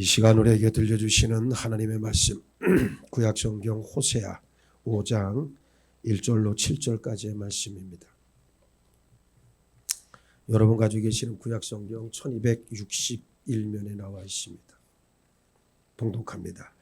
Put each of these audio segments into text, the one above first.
이 시간 우리에게 들려주시는 하나님의 말씀 구약 성경 호세아 5장 1절로 7절까지의 말씀입니다. 여러분 가지고 계시는 구약 성경 1261면에 나와 있습니다. 동독합니다.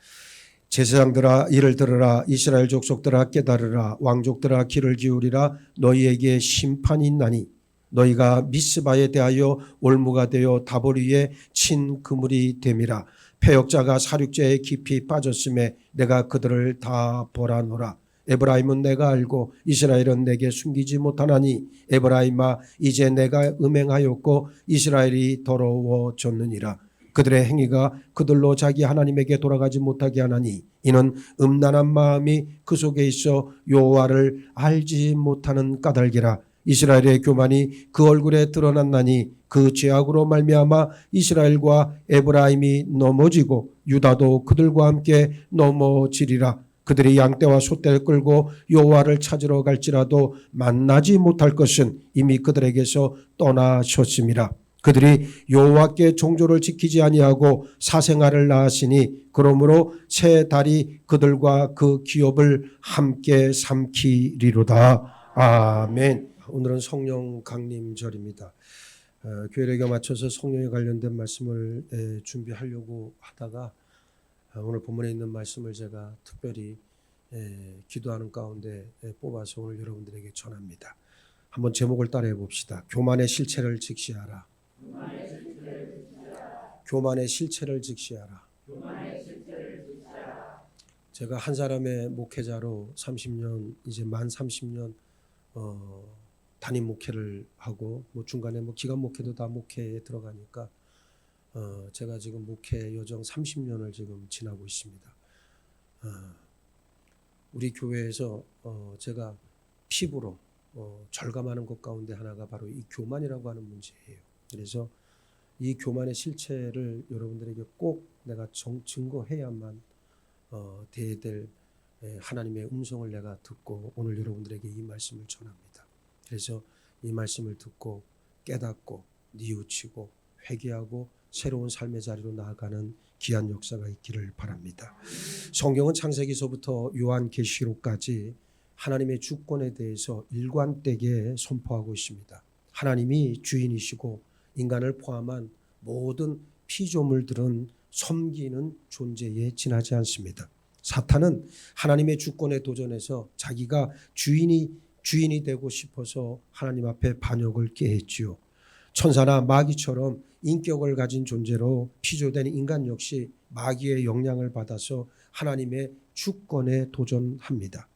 제사장들아 이를 들으라 이스라엘 족속들아 깨달으라 왕족들아 귀를 기울이라 너희에게 심판이 있나니 너희가 미스바에 대하여 올무가 되어 다보리에 친 그물이 됨이라. 패역자가 사륙자에 깊이 빠졌음에 내가 그들을 다 보라노라. 에브라임은 내가 알고 이스라엘은 내게 숨기지 못하나니 에브라임아 이제 내가 음행하였고 이스라엘이 더러워졌느니라. 그들의 행위가 그들로 자기 하나님에게 돌아가지 못하게 하나니 이는 음란한 마음이 그 속에 있어 여호와를 알지 못하는 까닭이라 이스라엘의 교만이 그 얼굴에 드러났나니 그 죄악으로 말미암아 이스라엘과 에브라임이 넘어지고 유다도 그들과 함께 넘어지리라. 그들이 양떼와 소떼를 끌고 여호와를 찾으러 갈지라도 만나지 못할 것은 이미 그들에게서 떠나셨음이라. 그들이 여호와께 종조를 지키지 아니하고 사생활을 낳았으니 그러므로 새 달이 그들과 그 기업을 함께 삼키리로다. 아멘. 오늘은 성령 강림절입니다. 어, 교회력에 맞춰서 성령에 관련된 말씀을 에, 준비하려고 하다가 어, 오늘 본문에 있는 말씀을 제가 특별히 에, 기도하는 가운데 에, 뽑아서 오늘 여러분들에게 전합니다. 한번 제목을 따라해 봅시다. 교만의 실체를 직시하라. 교만의 실체를 직시하라. 제가 한 사람의 목회자로 30년 이제 만 30년 어, 단임 목회를 하고 뭐 중간에 뭐 기간 목회도 다 목회에 들어가니까 어, 제가 지금 목회 여정 30년을 지금 지나고 있습니다. 어, 우리 교회에서 어, 제가 피부로 어, 절감하는 것 가운데 하나가 바로 이 교만이라고 하는 문제예요. 그래서 이 교만의 실체를 여러분들에게 꼭 내가 정, 증거해야만 어, 대될 에, 하나님의 음성을 내가 듣고 오늘 여러분들에게 이 말씀을 전합니다. 그래서 이 말씀을 듣고 깨닫고 뉘우치고 회개하고 새로운 삶의 자리로 나아가는 귀한 역사가 있기를 바랍니다. 성경은 창세기서부터 요한계시록까지 하나님의 주권에 대해서 일관되게 선포하고 있습니다. 하나님이 주인이시고 인간을 포함한 모든 피조물들은 섬기는 존재에 지나지 않습니다. 사탄은 하나님의 주권에 도전해서 자기가 주인이 주인이 되고 싶어서 하나님 앞에 반역을 깨했지요. 천사나 마귀처럼 인격을 가진 존재로 피조된 인간 역시 마귀의 영향을 받아서 하나님의 주권에 도전합니다.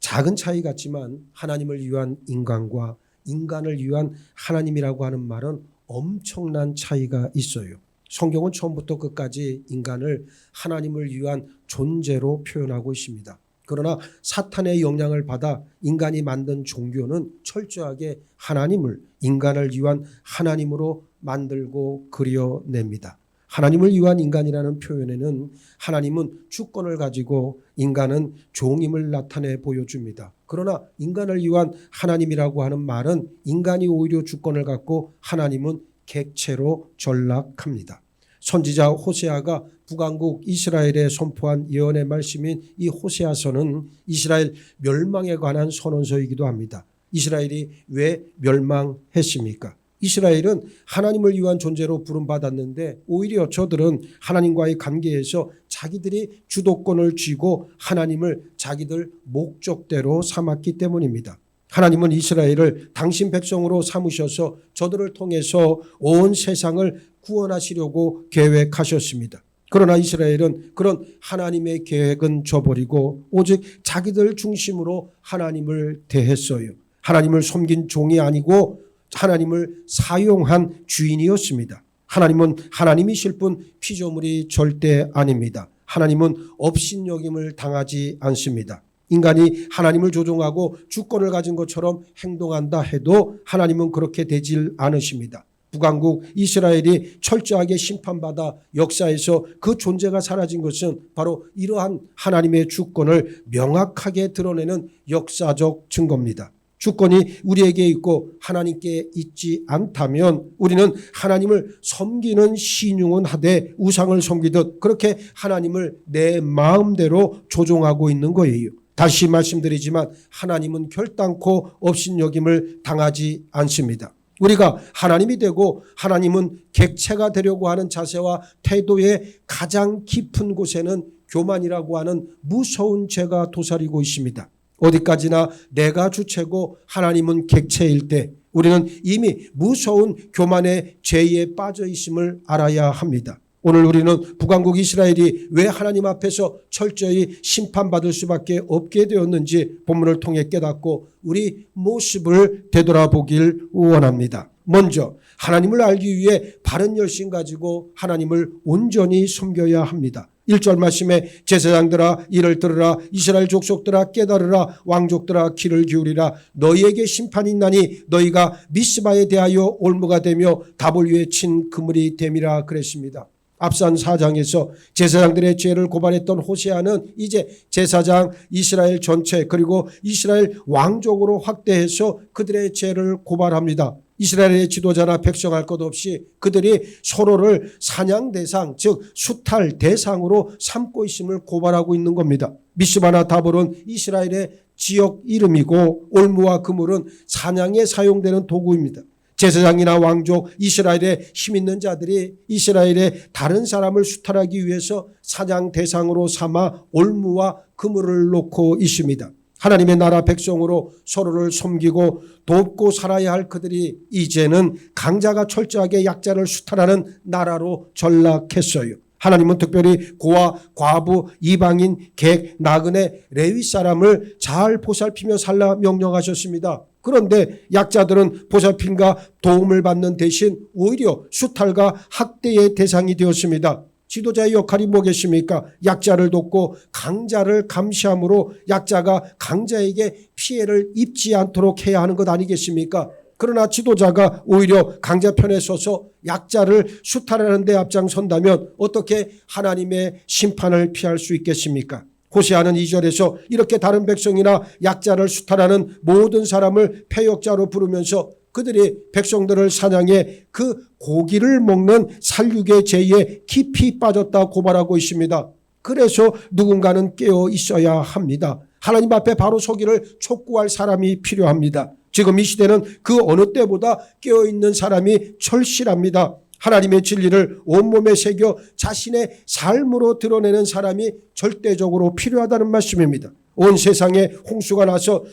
작은 차이 같지만 하나님을 위한 인간과 인간을 위한 하나님이라고 하는 말은 엄청난 차이가 있어요. 성경은 처음부터 끝까지 인간을 하나님을 위한 존재로 표현하고 있습니다. 그러나 사탄의 영향을 받아 인간이 만든 종교는 철저하게 하나님을 인간을 위한 하나님으로 만들고 그려냅니다. 하나님을 위한 인간이라는 표현에는 하나님은 주권을 가지고 인간은 종임을 나타내 보여줍니다. 그러나 인간을 위한 하나님이라고 하는 말은 인간이 오히려 주권을 갖고 하나님은 객체로 전락합니다. 선지자 호세아가 북왕국 이스라엘에 선포한 예언의 말씀인 이 호세아서는 이스라엘 멸망에 관한 선언서이기도 합니다. 이스라엘이 왜 멸망했습니까? 이스라엘은 하나님을 위한 존재로 부름받았는데 오히려 저들은 하나님과의 관계에서 자기들이 주도권을 쥐고 하나님을 자기들 목적대로 삼았기 때문입니다. 하나님은 이스라엘을 당신 백성으로 삼으셔서 저들을 통해서 온 세상을 구원하시려고 계획하셨습니다. 그러나 이스라엘은 그런 하나님의 계획은 저버리고 오직 자기들 중심으로 하나님을 대했어요. 하나님을 섬긴 종이 아니고 하나님을 사용한 주인이었습니다. 하나님은 하나님이실 뿐 피조물이 절대 아닙니다. 하나님은 업신여김을 당하지 않습니다. 인간이 하나님을 조종하고 주권을 가진 것처럼 행동한다 해도 하나님은 그렇게 되질 않으십니다. 북왕국 이스라엘이 철저하게 심판받아 역사에서 그 존재가 사라진 것은 바로 이러한 하나님의 주권을 명확하게 드러내는 역사적 증거입니다. 주권이 우리에게 있고 하나님께 있지 않다면 우리는 하나님을 섬기는 신용은 하되 우상을 섬기듯 그렇게 하나님을 내 마음대로 조종하고 있는 거예요. 다시 말씀드리지만 하나님은 결단코 업신여김을 당하지 않습니다. 우리가 하나님이 되고 하나님은 객체가 되려고 하는 자세와 태도의 가장 깊은 곳에는 교만이라고 하는 무서운 죄가 도사리고 있습니다. 어디까지나 내가 주체고 하나님은 객체일 때 우리는 이미 무서운 교만의 죄에 빠져 있음을 알아야 합니다. 오늘 우리는 북왕국 이스라엘이 왜 하나님 앞에서 철저히 심판받을 수밖에 없게 되었는지 본문을 통해 깨닫고 우리 모습을 되돌아보길 원합니다. 먼저 하나님을 알기 위해 바른 열심 가지고 하나님을 온전히 섬겨야 합니다. 1절 말씀에 제사장들아 이를 들으라 이스라엘 족속들아 깨달으라 왕족들아 귀를 기울이라 너희에게 심판이 있나니 너희가 미스바에 대하여 올무가 되며 답을 위해 친 그물이 됨이라 그랬습니다. 앞선 사장에서 제사장들의 죄를 고발했던 호세아는 이제 제사장 이스라엘 전체 그리고 이스라엘 왕족으로 확대해서 그들의 죄를 고발합니다. 이스라엘의 지도자나 백성 할 것 없이 그들이 서로를 사냥 대상 즉 수탈 대상으로 삼고 있음을 고발하고 있는 겁니다. 미스바나 다볼은 이스라엘의 지역 이름이고 올무와 그물은 사냥에 사용되는 도구입니다. 제사장이나 왕족 이스라엘의 힘 있는 자들이 이스라엘의 다른 사람을 수탈하기 위해서 사냥 대상으로 삼아 올무와 그물을 놓고 있습니다. 하나님의 나라 백성으로 서로를 섬기고 돕고 살아야 할 그들이 이제는 강자가 철저하게 약자를 수탈하는 나라로 전락했어요. 하나님은 특별히 고아, 과부, 이방인, 객, 나그네, 레위 사람을 잘 보살피며 살라 명령하셨습니다. 그런데 약자들은 보살핌과 도움을 받는 대신 오히려 수탈과 학대의 대상이 되었습니다. 지도자의 역할이 뭐겠습니까? 약자를 돕고 강자를 감시함으로 약자가 강자에게 피해를 입지 않도록 해야 하는 것 아니겠습니까? 그러나 지도자가 오히려 강자 편에 서서 약자를 수탈하는 데 앞장선다면 어떻게 하나님의 심판을 피할 수 있겠습니까? 호세아는 2절에서 이렇게 다른 백성이나 약자를 수탈하는 모든 사람을 패역자로 부르면서 그들이 백성들을 사냥해 그 고기를 먹는 살육의 죄에 깊이 빠졌다 고발하고 있습니다. 그래서 누군가는 깨어 있어야 합니다. 하나님 앞에 바로 서기를 촉구할 사람이 필요합니다. 지금 이 시대는 그 어느 때보다 깨어 있는 사람이 철실합니다. 하나님의 진리를 온몸에 새겨 자신의 삶으로 드러내는 사람이 절대적으로 필요하다는 말씀입니다. 온 세상에 홍수가 나서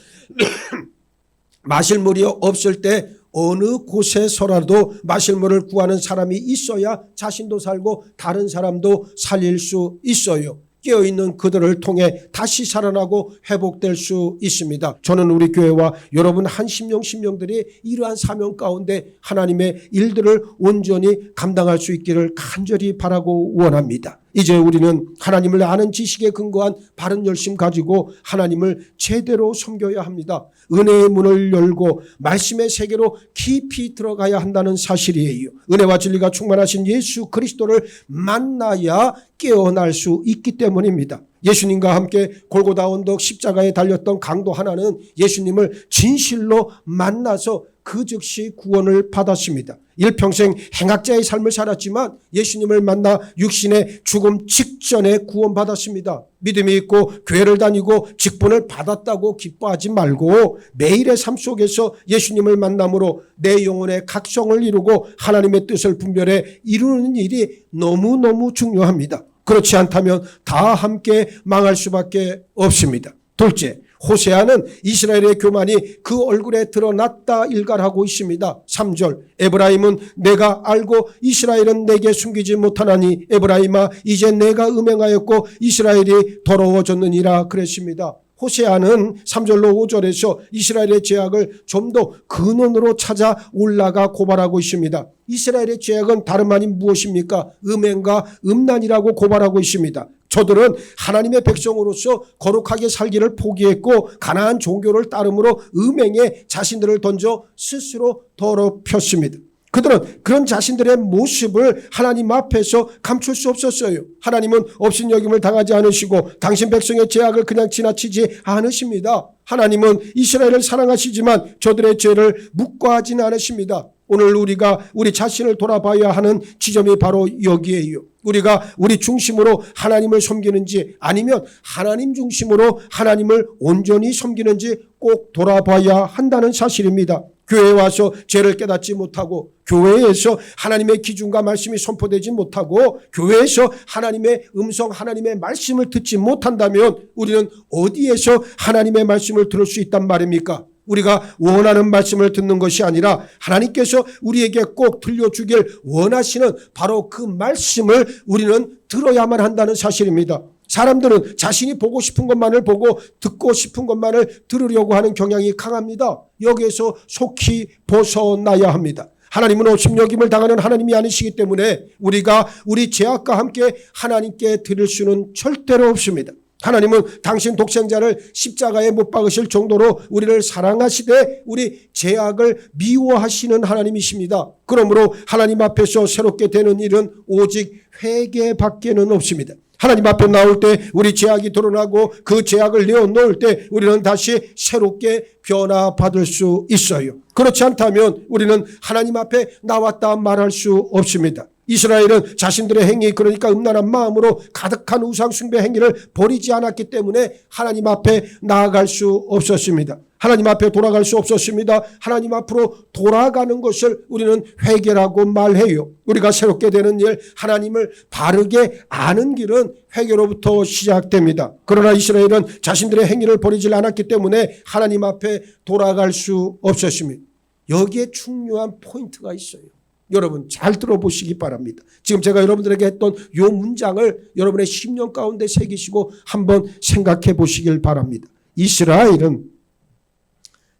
마실 물이 없을 때 어느 곳에서라도 마실 물을 구하는 사람이 있어야 자신도 살고 다른 사람도 살릴 수 있어요. 깨어있는 그들을 통해 다시 살아나고 회복될 수 있습니다. 저는 우리 교회와 여러분 한 심령 심령들이 이러한 사명 가운데 하나님의 일들을 온전히 감당할 수 있기를 간절히 바라고 원합니다. 이제 우리는 하나님을 아는 지식에 근거한 바른 열심 가지고 하나님을 제대로 섬겨야 합니다. 은혜의 문을 열고 말씀의 세계로 깊이 들어가야 한다는 사실이에요. 은혜와 진리가 충만하신 예수 그리스도를 만나야 깨어날 수 있기 때문입니다. 예수님과 함께 골고다 언덕 십자가에 달렸던 강도 하나는 예수님을 진실로 만나서 그 즉시 구원을 받았습니다. 일평생 행악자의 삶을 살았지만 예수님을 만나 육신의 죽음 직전에 구원받았습니다. 믿음이 있고 교회를 다니고 직분을 받았다고 기뻐하지 말고 매일의 삶 속에서 예수님을 만남으로 내 영혼의 각성을 이루고 하나님의 뜻을 분별해 이루는 일이 너무너무 중요합니다. 그렇지 않다면 다 함께 망할 수밖에 없습니다. 둘째, 호세아는 이스라엘의 교만이 그 얼굴에 드러났다 일갈하고 있습니다. 3절 에브라임은 내가 알고 이스라엘은 내게 숨기지 못하나니 에브라임아 이제 내가 음행하였고 이스라엘이 더러워졌느니라 그랬습니다. 호세아는 3절로 5절에서 이스라엘의 죄악을 좀 더 근원으로 찾아 올라가 고발하고 있습니다. 이스라엘의 죄악은 다름 아닌 무엇입니까? 음행과 음란이라고 고발하고 있습니다. 저들은 하나님의 백성으로서 거룩하게 살기를 포기했고 가나안 종교를 따름으로 음행에 자신들을 던져 스스로 더럽혔습니다. 그들은 그런 자신들의 모습을 하나님 앞에서 감출 수 없었어요. 하나님은 업신여김을 당하지 않으시고 당신 백성의 죄악을 그냥 지나치지 않으십니다. 하나님은 이스라엘을 사랑하시지만 저들의 죄를 묵과하지는 않으십니다. 오늘 우리가 우리 자신을 돌아봐야 하는 지점이 바로 여기에요. 우리가 우리 중심으로 하나님을 섬기는지 아니면 하나님 중심으로 하나님을 온전히 섬기는지 꼭 돌아봐야 한다는 사실입니다. 교회에 와서 죄를 깨닫지 못하고 교회에서 하나님의 기준과 말씀이 선포되지 못하고 교회에서 하나님의 음성 하나님의 말씀을 듣지 못한다면 우리는 어디에서 하나님의 말씀을 들을 수 있단 말입니까? 우리가 원하는 말씀을 듣는 것이 아니라 하나님께서 우리에게 꼭 들려주길 원하시는 바로 그 말씀을 우리는 들어야만 한다는 사실입니다. 사람들은 자신이 보고 싶은 것만을 보고 듣고 싶은 것만을 들으려고 하는 경향이 강합니다. 여기에서 속히 벗어나야 합니다. 하나님은 오심여김을 당하는 하나님이 아니시기 때문에 우리가 우리 죄악과 함께 하나님께 드릴 수는 절대로 없습니다. 하나님은 당신 독생자를 십자가에 못 박으실 정도로 우리를 사랑하시되 우리 죄악을 미워하시는 하나님이십니다. 그러므로 하나님 앞에서 새롭게 되는 일은 오직 회개밖에는 없습니다. 하나님 앞에 나올 때 우리 죄악이 드러나고 그 죄악을 내어놓을 때 우리는 다시 새롭게 변화받을 수 있어요. 그렇지 않다면 우리는 하나님 앞에 나왔다 말할 수 없습니다. 이스라엘은 자신들의 행위 그러니까 음란한 마음으로 가득한 우상 숭배 행위를 버리지 않았기 때문에 하나님 앞에 나아갈 수 없었습니다. 하나님 앞에 돌아갈 수 없었습니다. 하나님 앞으로 돌아가는 것을 우리는 회개라고 말해요. 우리가 새롭게 되는 일, 하나님을 바르게 아는 길은 회개로부터 시작됩니다. 그러나 이스라엘은 자신들의 행위를 버리지 않았기 때문에 하나님 앞에 돌아갈 수 없었습니다. 여기에 중요한 포인트가 있어요. 여러분 잘 들어보시기 바랍니다. 지금 제가 여러분들에게 했던 이 문장을 여러분의 10년 가운데 새기시고 한번 생각해 보시길 바랍니다. 이스라엘은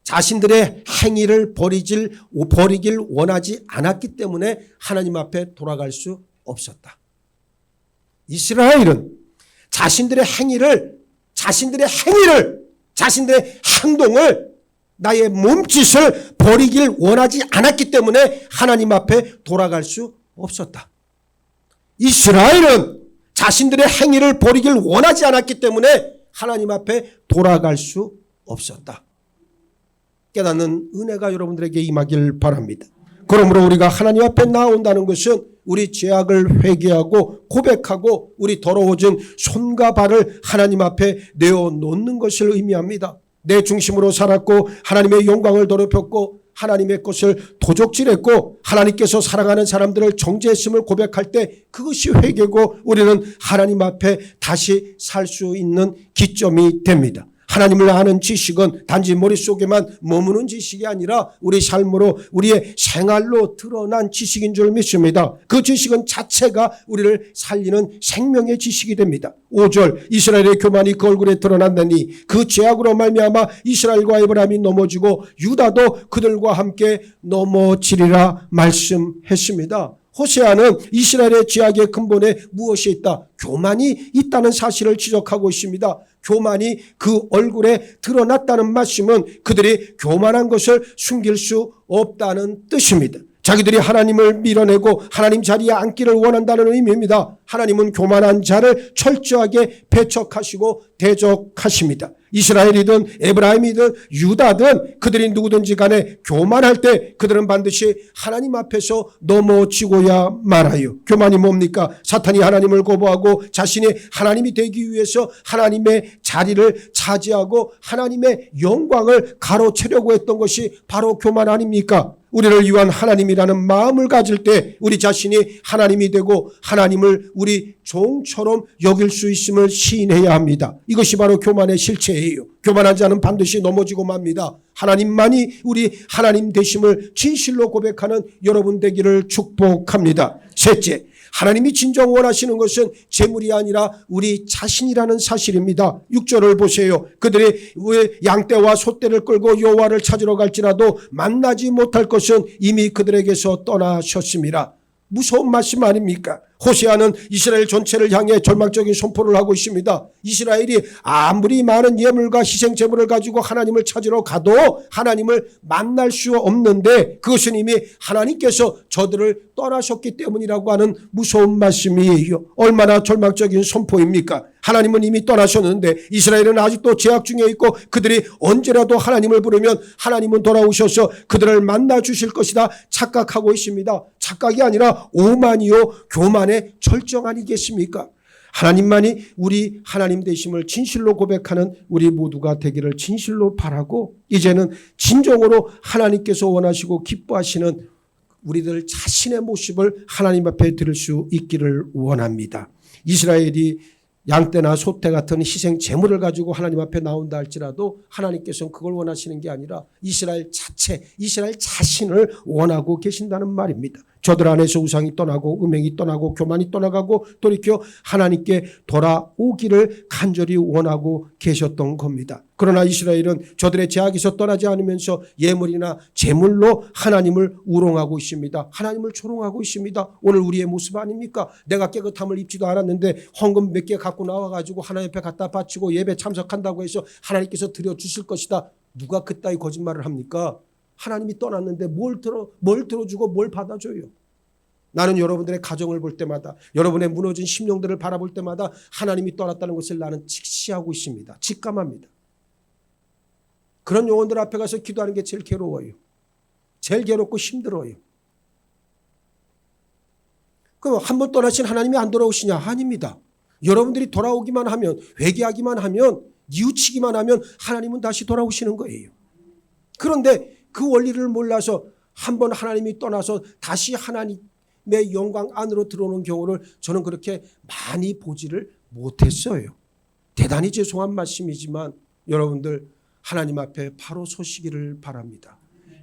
자신들의 행위를 버리질, 버리길 원하지 않았기 때문에 하나님 앞에 돌아갈 수 없었다. 이스라엘은 자신들의 행위를, 자신들의 행위를, 자신들의 행동을 나의 몸짓을 버리길 원하지 않았기 때문에 하나님 앞에 돌아갈 수 없었다. 이스라엘은 자신들의 행위를 버리길 원하지 않았기 때문에 하나님 앞에 돌아갈 수 없었다. 깨닫는 은혜가 여러분들에게 임하길 바랍니다. 그러므로 우리가 하나님 앞에 나온다는 것은 우리 죄악을 회개하고 고백하고 우리 더러워진 손과 발을 하나님 앞에 내어 놓는 것을 의미합니다. 내 중심으로 살았고 하나님의 영광을 더럽혔고 하나님의 것을 도적질했고 하나님께서 사랑하는 사람들을 정죄했음을 고백할 때 그것이 회개고 우리는 하나님 앞에 다시 살 수 있는 기점이 됩니다. 하나님을 아는 지식은 단지 머릿속에만 머무는 지식이 아니라 우리 삶으로 우리의 생활로 드러난 지식인 줄 믿습니다. 그 지식은 자체가 우리를 살리는 생명의 지식이 됩니다. 5절 이스라엘의 교만이 그 얼굴에 드러났느니 그 죄악으로 말미암아 이스라엘과 에브라임이 넘어지고 유다도 그들과 함께 넘어지리라 말씀했습니다. 호세아는 이스라엘의 죄악의 근본에 무엇이 있다? 교만이 있다는 사실을 지적하고 있습니다. 교만이 그 얼굴에 드러났다는 말씀은 그들이 교만한 것을 숨길 수 없다는 뜻입니다. 자기들이 하나님을 밀어내고 하나님 자리에 앉기를 원한다는 의미입니다. 하나님은 교만한 자를 철저하게 배척하시고 대적하십니다. 이스라엘이든 에브라임이든 유다든 그들이 누구든지 간에 교만할 때 그들은 반드시 하나님 앞에서 넘어지고야 말아요. 교만이 뭡니까? 사탄이 하나님을 거부하고 자신이 하나님이 되기 위해서 하나님의 자리를 차지하고 하나님의 영광을 가로채려고 했던 것이 바로 교만 아닙니까? 우리를 위한 하나님이라는 마음을 가질 때 우리 자신이 하나님이 되고 하나님을 우리 종처럼 여길 수 있음을 시인해야 합니다. 이것이 바로 교만의 실체예요. 교만한 자는 반드시 넘어지고 맙니다. 하나님만이 우리 하나님 되심을 진실로 고백하는 여러분 되기를 축복합니다. 셋째, 하나님이 진정 원하시는 것은 재물이 아니라 우리 자신이라는 사실입니다. 6절을 보세요. 그들이 왜 양떼와 소떼를 끌고 여호와를 찾으러 갈지라도 만나지 못할 것은 이미 그들에게서 떠나셨습니다. 무서운 말씀 아닙니까? 호세아는 이스라엘 전체를 향해 절망적인 선포를 하고 있습니다. 이스라엘이 아무리 많은 예물과 희생 제물을 가지고 하나님을 찾으러 가도 하나님을 만날 수 없는데 그것은 이미 하나님께서 저들을 떠나셨기 때문이라고 하는 무서운 말씀이에요. 얼마나 절망적인 선포입니까? 하나님은 이미 떠나셨는데 이스라엘은 아직도 제약 중에 있고 그들이 언제라도 하나님을 부르면 하나님은 돌아오셔서 그들을 만나 주실 것이다 착각하고 있습니다. 착각이 아니라 오만이요 교만의 절정 아니겠습니까? 하나님만이 우리 하나님 되심을 진실로 고백하는 우리 모두가 되기를 진실로 바라고 이제는 진정으로 하나님께서 원하시고 기뻐하시는 우리들 자신의 모습을 하나님 앞에 드릴 수 있기를 원합니다. 이스라엘이 양떼나 소떼 같은 희생 제물을 가지고 하나님 앞에 나온다 할지라도 하나님께서는 그걸 원하시는 게 아니라 이스라엘 자체, 이스라엘 자신을 원하고 계신다는 말입니다. 저들 안에서 우상이 떠나고 음행이 떠나고 교만이 떠나가고 돌이켜 하나님께 돌아오기를 간절히 원하고 계셨던 겁니다. 그러나 이스라엘은 저들의 제약에서 떠나지 않으면서 예물이나 제물로 하나님을 우롱하고 있습니다. 하나님을 조롱하고 있습니다. 오늘 우리의 모습 아닙니까? 내가 깨끗함을 입지도 않았는데 헌금 몇 개 갖고 나와가지고 하나님 앞에 갖다 바치고 예배 참석한다고 해서 하나님께서 드려 주실 것이다. 누가 그따위 거짓말을 합니까? 하나님이 떠났는데 뭘 들어 뭘 들어주고 뭘 받아줘요? 나는 여러분들의 가정을 볼 때마다 여러분의 무너진 심령들을 바라볼 때마다 하나님이 떠났다는 것을 나는 직시하고 있습니다. 직감합니다. 그런 영혼들 앞에 가서 기도하는 게 제일 괴로워요. 제일 괴롭고 힘들어요. 그럼 한 번 떠나신 하나님이 안 돌아오시냐? 아닙니다. 여러분들이 돌아오기만 하면 회개하기만 하면 뉘우치기만 하면 하나님은 다시 돌아오시는 거예요. 그런데 그 원리를 몰라서 한 번 하나님이 떠나서 다시 하나님의 영광 안으로 들어오는 경우를 저는 그렇게 많이 보지를 못했어요. 대단히 죄송한 말씀이지만 여러분들 하나님 앞에 바로 서시기를 바랍니다.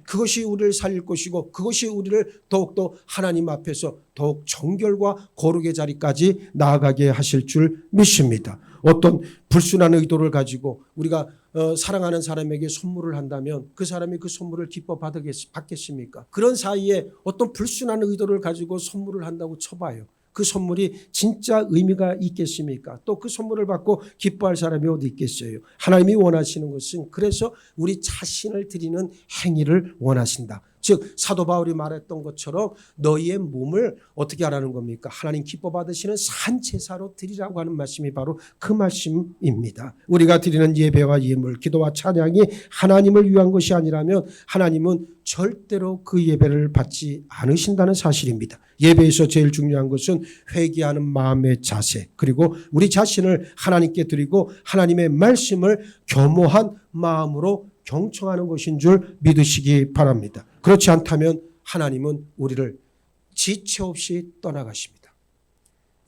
그것이 우리를 살릴 것이고 그것이 우리를 더욱더 하나님 앞에서 더욱 정결과 거룩의 자리까지 나아가게 하실 줄 믿습니다. 어떤 불순한 의도를 가지고 우리가 어, 사랑하는 사람에게 선물을 한다면 그 사람이 그 선물을 기뻐 받겠, 받겠습니까? 그런 사이에 어떤 불순한 의도를 가지고 선물을 한다고 쳐봐요. 그 선물이 진짜 의미가 있겠습니까? 또 그 선물을 받고 기뻐할 사람이 어디 있겠어요? 하나님이 원하시는 것은 그래서 우리 자신을 드리는 행위를 원하신다. 즉 사도 바울이 말했던 것처럼 너희의 몸을 어떻게 하라는 겁니까? 하나님 기뻐 받으시는 산 제사로 드리라고 하는 말씀이 바로 그 말씀입니다. 우리가 드리는 예배와 예물, 기도와 찬양이 하나님을 위한 것이 아니라면 하나님은 절대로 그 예배를 받지 않으신다는 사실입니다. 예배에서 제일 중요한 것은 회개하는 마음의 자세, 그리고 우리 자신을 하나님께 드리고 하나님의 말씀을 겸허한 마음으로 경청하는 것인 줄 믿으시기 바랍니다. 그렇지 않다면 하나님은 우리를 지체 없이 떠나가십니다.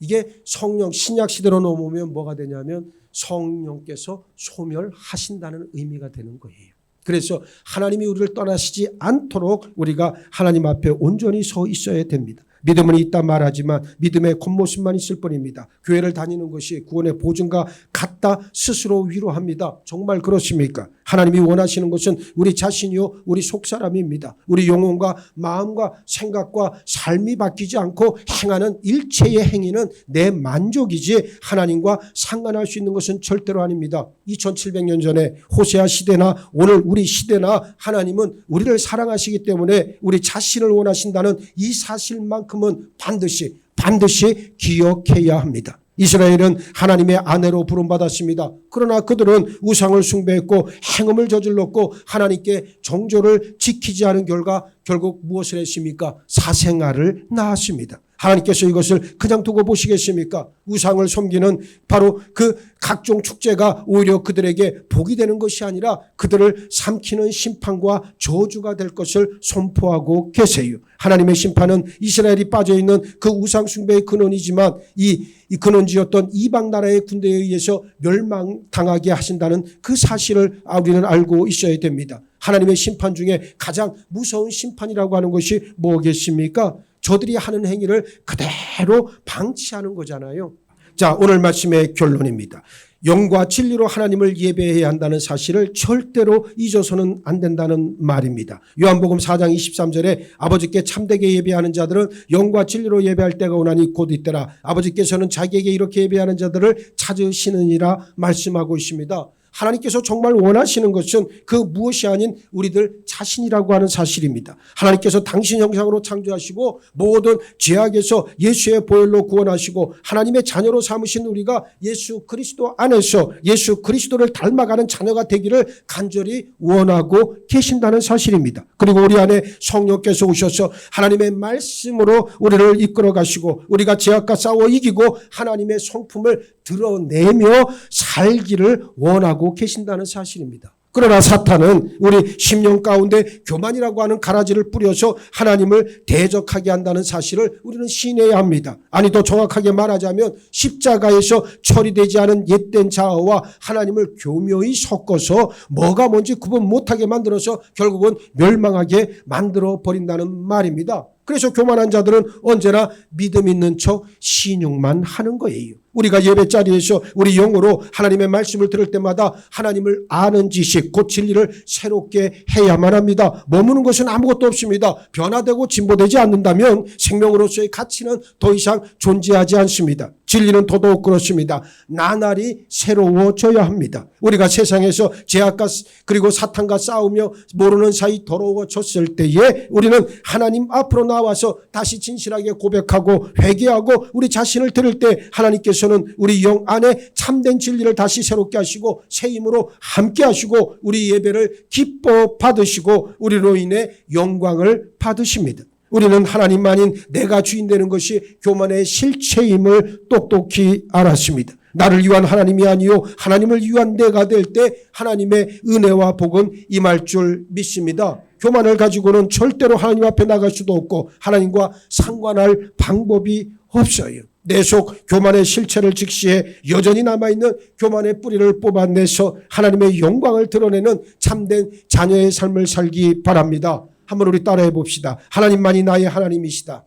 이게 성령 신약 시대로 넘으면 뭐가 되냐면 성령께서 소멸하신다는 의미가 되는 거예요. 그래서 하나님이 우리를 떠나시지 않도록 우리가 하나님 앞에 온전히 서 있어야 됩니다. 믿음은 있다 말하지만 믿음의 겉모습만 있을 뿐입니다. 교회를 다니는 것이 구원의 보증과 같다 스스로 위로합니다. 정말 그렇습니까? 하나님이 원하시는 것은 우리 자신이요 우리 속사람입니다. 우리 영혼과 마음과 생각과 삶이 바뀌지 않고 행하는 일체의 행위는 내 만족이지 하나님과 상관할 수 있는 것은 절대로 아닙니다. 2700년 전에 호세아 시대나 오늘 우리 시대나 하나님은 우리를 사랑하시기 때문에 우리 자신을 원하신다는 이 사실만큼 은 반드시 반드시 기억해야 합니다. 이스라엘은 하나님의 아내로 부름받았습니다. 그러나 그들은 우상을 숭배했고 행음을 저질렀고 하나님께 정조를 지키지 않은 결과 결국 무엇을 했습니까? 사생아를 낳았습니다. 하나님께서 이것을 그냥 두고 보시겠습니까? 우상을 섬기는 바로 그 각종 축제가 오히려 그들에게 복이 되는 것이 아니라 그들을 삼키는 심판과 저주가 될 것을 선포하고 계세요. 하나님의 심판은 이스라엘이 빠져 있는 그 우상 숭배의 근원이지만 이, 이 근원지였던 이방 나라의 군대에 의해서 멸망당하게 하신다는 그 사실을 우리는 알고 있어야 됩니다. 하나님의 심판 중에 가장 무서운 심판이라고 하는 것이 뭐겠습니까? 저들이 하는 행위를 그대로 방치하는 거잖아요. 자, 오늘 말씀의 결론입니다. 영과 진리로 하나님을 예배해야 한다는 사실을 절대로 잊어서는 안 된다는 말입니다. 요한복음 4장 23절에 아버지께 참되게 예배하는 자들은 영과 진리로 예배할 때가 오나니 곧 이때라. 아버지께서는 자기에게 이렇게 예배하는 자들을 찾으시느니라 말씀하고 있습니다. 하나님께서 정말 원하시는 것은 그 무엇이 아닌 우리들 자신이라고 하는 사실입니다. 하나님께서 당신 형상으로 창조하시고 모든 죄악에서 예수의 보혈로 구원하시고 하나님의 자녀로 삼으신 우리가 예수 그리스도 안에서 예수 그리스도를 닮아가는 자녀가 되기를 간절히 원하고 계신다는 사실입니다. 그리고 우리 안에 성령께서 오셔서 하나님의 말씀으로 우리를 이끌어 가시고 우리가 죄악과 싸워 이기고 하나님의 성품을 드러내며 살기를 원하고 계신다는 사실입니다. 그러나 사탄은 우리 심령 가운데 교만이라고 하는 가라지를 뿌려서 하나님을 대적하게 한다는 사실을 우리는 신해야 합니다. 아니 더 정확하게 말하자면 십자가에서 처리되지 않은 옛된 자아와 하나님을 교묘히 섞어서 뭐가 뭔지 구분 못하게 만들어서 결국은 멸망하게 만들어 버린다는 말입니다. 그래서 교만한 자들은 언제나 믿음 있는 척 신용만 하는 거예요. 우리가 예배 자리에서 우리 영으로 하나님의 말씀을 들을 때마다 하나님을 아는 지식, 곧 진리를 새롭게 해야만 합니다. 머무는 것은 아무것도 없습니다. 변화되고 진보되지 않는다면 생명으로서의 가치는 더 이상 존재하지 않습니다. 진리는 더더욱 그렇습니다. 나날이 새로워져야 합니다. 우리가 세상에서 죄악과 그리고 사탄과 싸우며 모르는 사이 더러워졌을 때에 우리는 하나님 앞으로 나와서 다시 진실하게 고백하고 회개하고 우리 자신을 들을 때 하나 님께서는 우리 영 안에 참된 진리를 다시 새롭게 하시고 새 힘으로 함께 하시고 우리 예배를 기뻐 받으시고 우리로 인해 영광을 받으십니다. 우리는 하나님 만인 내가 주인 되는 것이 교만의 실체임을 똑똑히 알았습니다. 나를 위한 하나님이 아니요 하나님을 위한 내가 될 때 하나님의 은혜와 복은 임할 줄 믿습니다. 교만을 가지고는 절대로 하나님 앞에 나갈 수도 없고 하나님과 상관할 방법이 없어요. 내 속 교만의 실체를 직시해 여전히 남아있는 교만의 뿌리를 뽑아내서 하나님의 영광을 드러내는 참된 자녀의 삶을 살기 바랍니다. 한번 우리 따라해 봅시다. 하나님만이 나의 하나님이시다.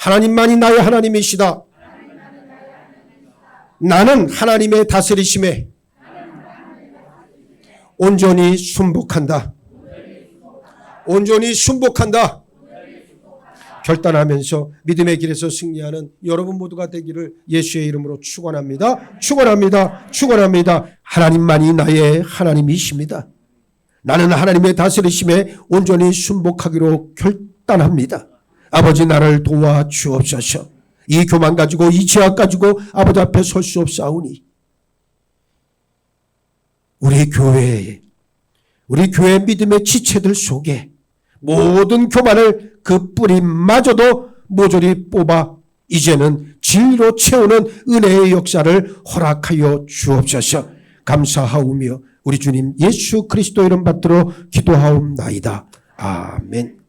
하나님만이 나의 하나님이시다. 나는 하나님의 다스리심에 온전히 순복한다. 온전히 순복한다. 결단하면서 믿음의 길에서 승리하는 여러분 모두가 되기를 예수의 이름으로 축원합니다. 축원합니다. 축원합니다. 하나님만이 나의 하나님이십니다. 나는 하나님의 다스리심에 온전히 순복하기로 결단합니다. 아버지 나를 도와 주옵소서. 이 교만 가지고 이 죄악 가지고 아버지 앞에 설 수 없사오니 우리 교회에 우리 교회 믿음의 지체들 속에 모든 교만을 그 뿌리마저도 모조리 뽑아 이제는 진리로 채우는 은혜의 역사를 허락하여 주옵소서 감사하오며 우리 주님 예수 그리스도 이름 받들어 기도하옵나이다. 아멘.